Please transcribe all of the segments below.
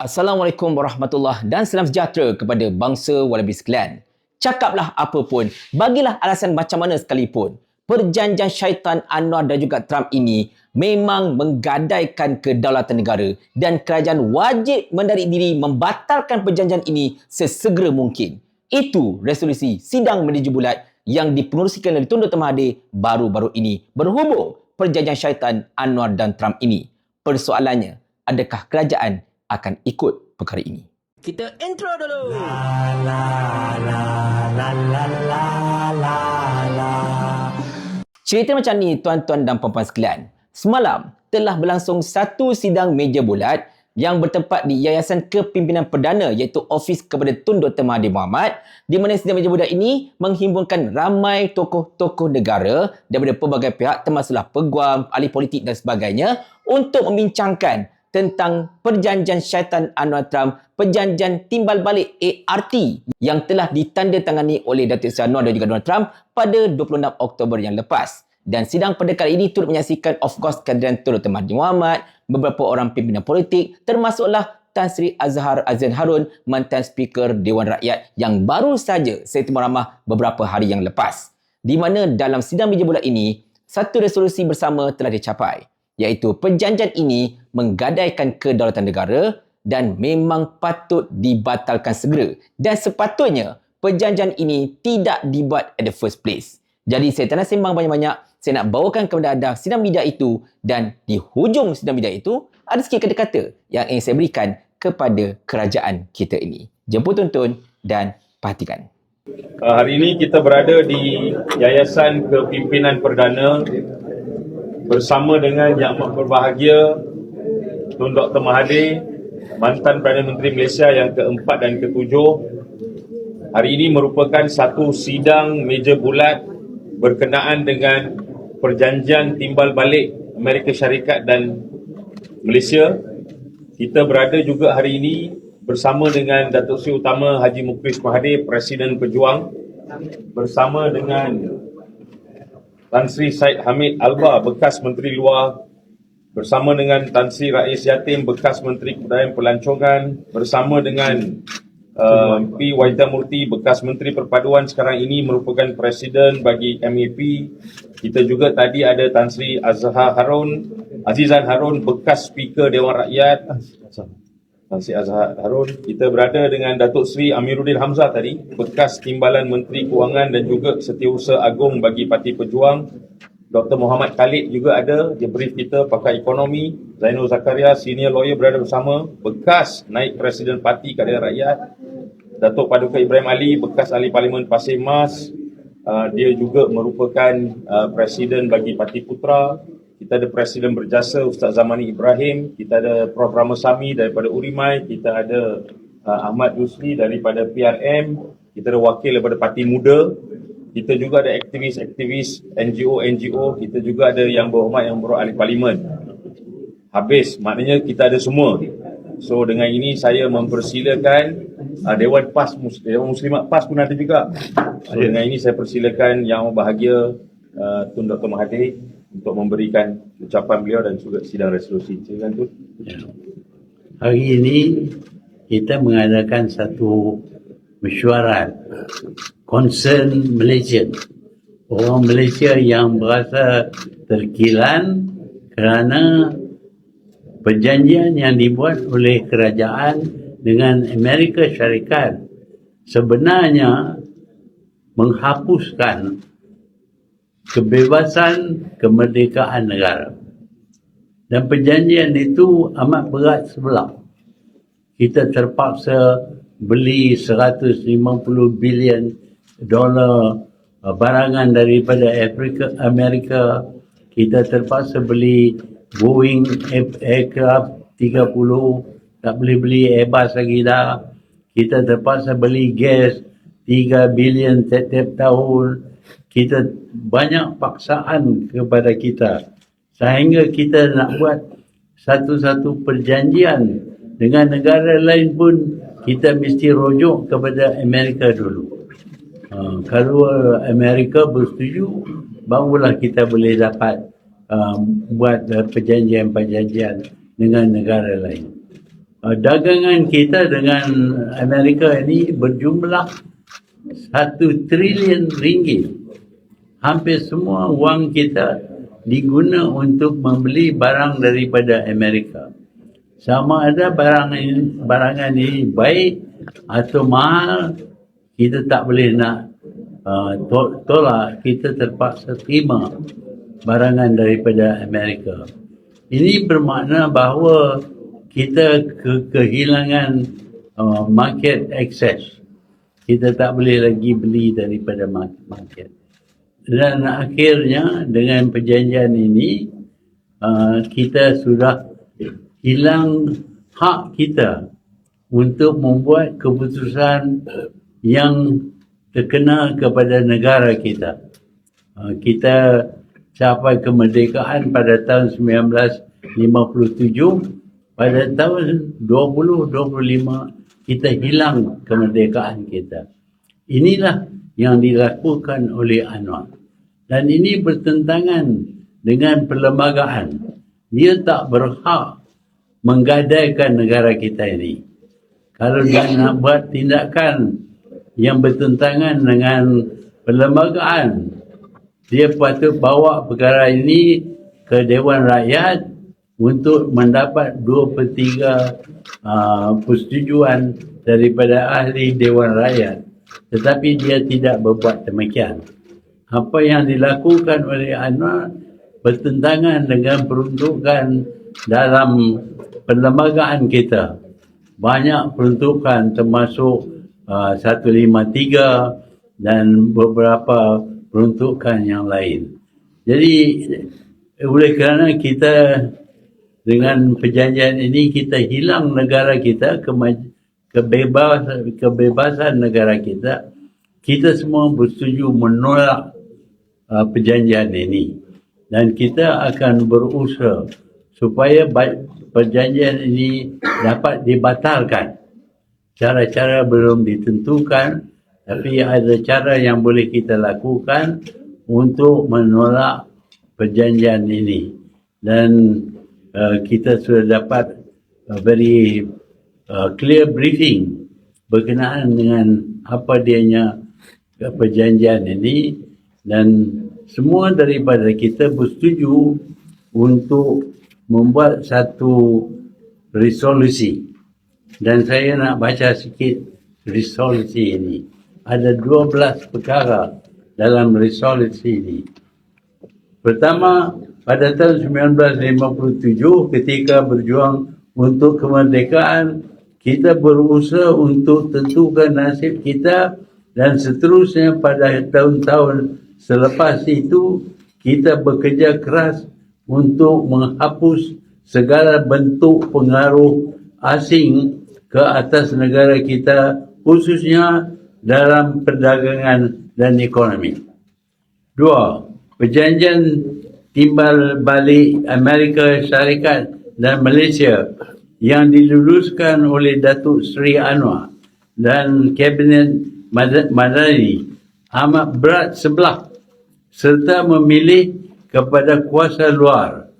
Assalamualaikum warahmatullahi dan salam sejahtera kepada bangsa Wallaby sekalian. Cakaplah apa pun, bagilah alasan macam mana sekalipun. Perjanjian syaitan Anwar dan juga Trump ini memang menggadaikan kedaulatan negara dan kerajaan wajib mendarik diri membatalkan perjanjian ini sesegera mungkin. Itu resolusi sidang menuju bulat yang dipengerusikan oleh Tun Dr. Mahathir baru-baru ini berhubung perjanjian syaitan Anwar dan Trump ini. Persoalannya, adakah kerajaan akan ikut perkara ini. Kita intro dulu. La la la la la la la la. Cerita macam ni tuan-tuan dan puan-puan sekalian. Semalam telah berlangsung satu sidang meja bulat yang bertempat di Yayasan Kepimpinan Perdana iaitu Ofis kepada Tun Dr. Mahathir Mohamad di mana sidang meja bulat ini menghimpunkan ramai tokoh-tokoh negara daripada pelbagai pihak termasuklah peguam, ahli politik dan sebagainya untuk membincangkan tentang perjanjian syaitan Anwar Trump, perjanjian timbal balik ART yang telah ditandatangani oleh Datuk Seri Anwar dan juga Donald Trump pada 26 Oktober yang lepas. Dan sidang pada kali ini turut menyaksikan of course kehadiran Tun Dr. Mahathir Mohamad, beberapa orang pimpinan politik termasuklah Tan Sri Azhar Azan Harun, mantan Speaker Dewan Rakyat yang baru saja saya temu ramah beberapa hari yang lepas. Di mana dalam sidang meja bulat ini, satu resolusi bersama telah dicapai iaitu perjanjian ini menggadaikan kedaulatan negara dan memang patut dibatalkan segera dan sepatutnya perjanjian ini tidak dibuat at the first place. Jadi saya tak nak sembang banyak-banyak, saya nak bawakan kepada anda sidang media itu dan di hujung sidang media itu ada sikit kata-kata yang ingin saya berikan kepada kerajaan kita ini. Jemput tonton dan perhatikan. Uh, hari ini kita berada di Yayasan Kepimpinan Perdana bersama dengan Yang Amat Berbahagia Tun Dr. Mahathir mantan Perdana Menteri Malaysia yang keempat dan ketujuh hari ini merupakan satu sidang meja bulat berkenaan dengan perjanjian timbal balik Amerika Syarikat dan Malaysia kita berada juga hari ini bersama dengan Datuk Seri Utama Haji Mukris Mahathir Presiden Pejuang bersama dengan Tan Sri Said Hamid Alba, bekas Menteri Luar bersama dengan Tan Sri Rais Yatim, bekas Menteri Kebudayaan Pelancongan bersama dengan uh, P. Wajda Murti, bekas Menteri Perpaduan sekarang ini merupakan Presiden bagi MAP. Kita juga tadi ada Tan Sri Azhar Harun, Azizan Harun, bekas Speaker Dewan Rakyat. Tan Sri Azhar Harun. Kita berada dengan Datuk Sri Amiruddin Hamzah tadi, bekas Timbalan Menteri Kewangan dan juga Setiausaha Agung bagi Parti Pejuang. Dr. Muhammad Khalid juga ada, dia brief kita pakar ekonomi. Zainul Zakaria, senior lawyer berada bersama, bekas naik Presiden Parti Keadilan Rakyat. Datuk Paduka Ibrahim Ali, bekas ahli Parlimen Pasir Mas. Uh, dia juga merupakan uh, Presiden bagi Parti Putra kita ada Presiden Berjasa Ustaz Zamani Ibrahim, kita ada Prof. Ramasami daripada Urimai, kita ada uh, Ahmad Yusri daripada PRM, kita ada wakil daripada Parti Muda, kita juga ada aktivis-aktivis NGO-NGO, kita juga ada yang berhormat yang berhormat ahli parlimen. Habis, maknanya kita ada semua. So dengan ini saya mempersilakan uh, Dewan PAS Dewan Muslimat PAS pun ada juga. So dengan ini saya persilakan yang bahagia uh, Tun Dr. Mahathir untuk memberikan ucapan beliau dan juga sidang resolusi. Silakan tu. Ya. Hari ini kita mengadakan satu mesyuarat concern Malaysia. Orang Malaysia yang berasa terkilan kerana perjanjian yang dibuat oleh kerajaan dengan Amerika Syarikat sebenarnya menghapuskan kebebasan kemerdekaan negara. Dan perjanjian itu amat berat sebelah. Kita terpaksa beli 150 bilion dolar uh, barangan daripada Afrika, Amerika. Kita terpaksa beli Boeing aircraft 30, tak boleh beli Airbus lagi dah. Kita terpaksa beli gas 3 bilion setiap tahun kita banyak paksaan kepada kita sehingga kita nak buat satu-satu perjanjian dengan negara lain pun kita mesti rujuk kepada Amerika dulu. Uh, kalau Amerika bersetuju, barulah kita boleh dapat um, buat uh, perjanjian-perjanjian dengan negara lain. uh, dagangan kita dengan Amerika ini berjumlah satu trilion ringgit. Hampir semua wang kita diguna untuk membeli barang daripada Amerika. Sama ada barang ini, barangan ini baik atau mahal, kita tak boleh nak uh, to- tolak. Kita terpaksa terima barangan daripada Amerika. Ini bermakna bahawa kita ke- kehilangan uh, market access. Kita tak boleh lagi beli daripada mar- market. Dan akhirnya dengan perjanjian ini uh, kita sudah hilang hak kita untuk membuat keputusan yang terkena kepada negara kita. Uh, kita capai kemerdekaan pada tahun 1957 pada tahun 2025 kita hilang kemerdekaan kita. Inilah yang dilakukan oleh Anwar. Dan ini bertentangan dengan perlembagaan. Dia tak berhak menggadaikan negara kita ini. Kalau dia nak buat tindakan yang bertentangan dengan perlembagaan, dia patut bawa perkara ini ke Dewan Rakyat untuk mendapat dua per tiga uh, persetujuan daripada ahli Dewan Rakyat. Tetapi dia tidak berbuat demikian. Apa yang dilakukan oleh Anwar bertentangan dengan peruntukan dalam perlembagaan kita. Banyak peruntukan termasuk uh, 153 dan beberapa peruntukan yang lain. Jadi oleh kerana kita dengan perjanjian ini kita hilang negara kita kemaj- kebebasan kebebasan negara kita kita semua bersetuju menolak uh, perjanjian ini. Dan kita akan berusaha supaya perjanjian ini dapat dibatalkan. Cara-cara belum ditentukan tapi ada cara yang boleh kita lakukan untuk menolak perjanjian ini. Dan uh, kita sudah dapat uh, very uh, clear briefing berkenaan dengan apa dianya perjanjian ini dan semua daripada kita bersetuju untuk membuat satu resolusi dan saya nak baca sikit resolusi ini. Ada 12 perkara dalam resolusi ini. Pertama, pada tahun 1957 ketika berjuang untuk kemerdekaan, kita berusaha untuk tentukan nasib kita dan seterusnya pada tahun-tahun selepas itu kita bekerja keras untuk menghapus segala bentuk pengaruh asing ke atas negara kita khususnya dalam perdagangan dan ekonomi. Dua, perjanjian timbal balik Amerika Syarikat dan Malaysia yang diluluskan oleh Datuk Seri Anwar dan Kabinet Mad- Madani amat berat sebelah serta memilih kepada kuasa luar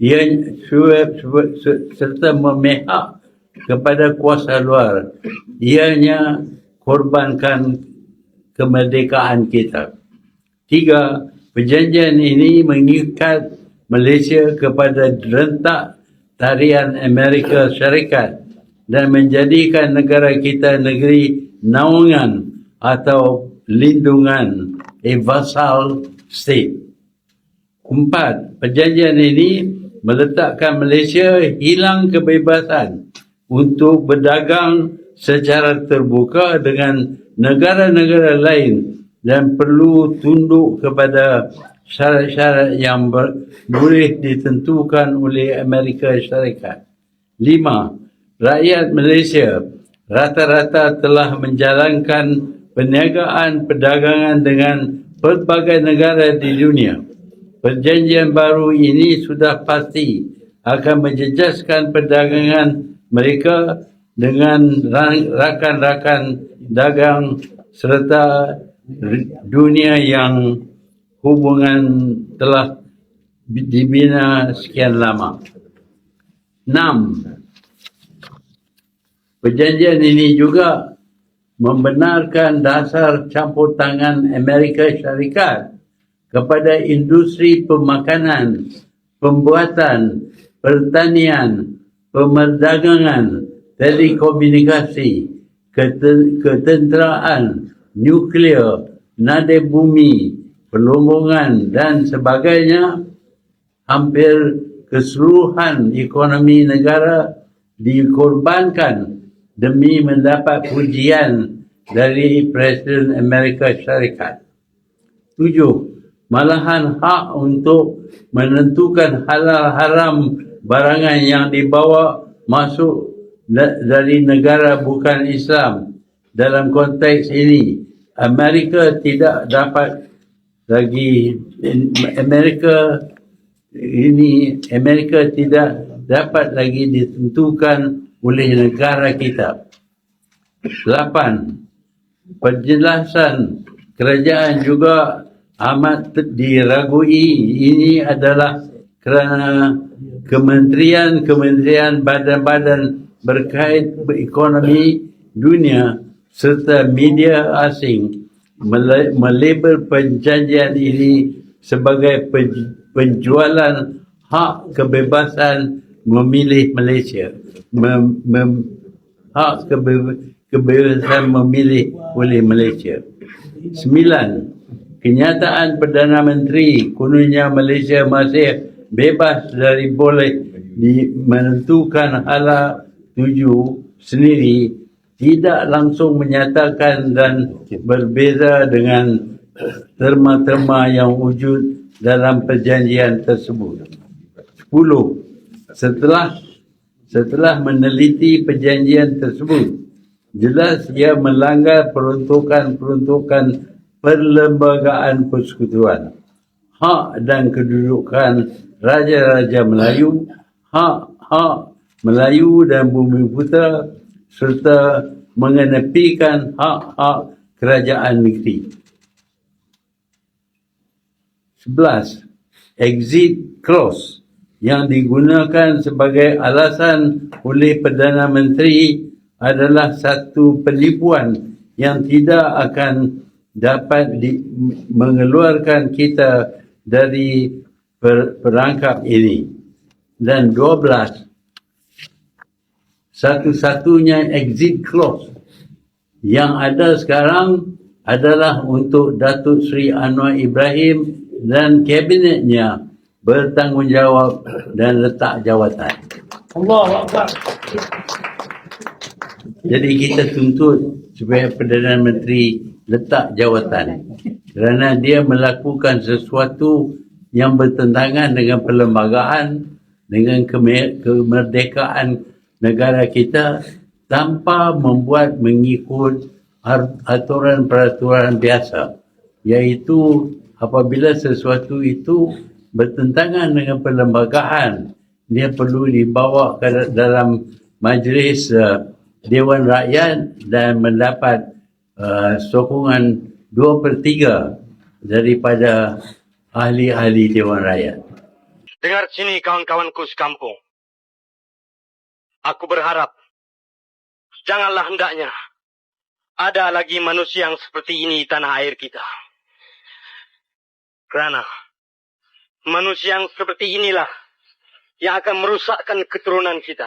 yang serta memihak kepada kuasa luar ianya korbankan kemerdekaan kita. Tiga, perjanjian ini mengikat Malaysia kepada rentak tarian Amerika Syarikat dan menjadikan negara kita negeri naungan atau lindungan a vassal state. Empat, perjanjian ini meletakkan Malaysia hilang kebebasan untuk berdagang secara terbuka dengan negara-negara lain dan perlu tunduk kepada syarat-syarat yang ber, boleh ditentukan oleh Amerika Syarikat. Lima, rakyat Malaysia rata-rata telah menjalankan perniagaan perdagangan dengan pelbagai negara di dunia. Perjanjian baru ini sudah pasti akan menjejaskan perdagangan mereka dengan rakan-rakan dagang serta dunia yang hubungan telah dibina sekian lama. Enam, Perjanjian ini juga membenarkan dasar campur tangan Amerika Syarikat kepada industri pemakanan, pembuatan, pertanian, pemerdagangan, telekomunikasi, keten- ketenteraan, nuklear, nada bumi, perlombongan dan sebagainya hampir keseluruhan ekonomi negara dikorbankan demi mendapat pujian dari Presiden Amerika Syarikat. Tujuh, malahan hak untuk menentukan halal haram barangan yang dibawa masuk da- dari negara bukan Islam. Dalam konteks ini, Amerika tidak dapat lagi Amerika ini Amerika tidak dapat lagi ditentukan oleh negara kita. Lapan, penjelasan kerajaan juga amat diragui. Ini adalah kerana kementerian-kementerian badan-badan berkait ekonomi dunia serta media asing melabel perjanjian ini sebagai pen- penjualan hak kebebasan memilih Malaysia. Mem, mem, hak kebe, kebebasan memilih oleh Malaysia. Sembilan, kenyataan Perdana Menteri kononnya Malaysia masih bebas dari boleh di, menentukan hala tuju sendiri tidak langsung menyatakan dan berbeza dengan terma-terma yang wujud dalam perjanjian tersebut. 10. Setelah setelah meneliti perjanjian tersebut, jelas ia melanggar peruntukan-peruntukan perlembagaan persekutuan, hak dan kedudukan Raja-Raja Melayu, hak-hak Melayu dan Bumi Putra serta mengenepikan hak-hak kerajaan negeri. 11. Exit clause yang digunakan sebagai alasan oleh Perdana Menteri adalah satu penipuan yang tidak akan dapat di, mengeluarkan kita dari per, perangkap ini. Dan 12. Satu-satunya exit clause yang ada sekarang adalah untuk Datuk Seri Anwar Ibrahim dan kabinetnya bertanggungjawab dan letak jawatan. Allah Akbar. Jadi kita tuntut supaya Perdana Menteri letak jawatan kerana dia melakukan sesuatu yang bertentangan dengan perlembagaan, dengan keme- kemerdekaan negara kita tanpa membuat mengikut aturan peraturan biasa iaitu apabila sesuatu itu bertentangan dengan perlembagaan dia perlu dibawa ke dalam majlis uh, Dewan Rakyat dan mendapat uh, sokongan 2 per 3 daripada ahli-ahli Dewan Rakyat. Dengar sini kawan-kawanku sekampung. Aku berharap janganlah hendaknya ada lagi manusia yang seperti ini di tanah air kita. Kerana manusia yang seperti inilah yang akan merusakkan keturunan kita.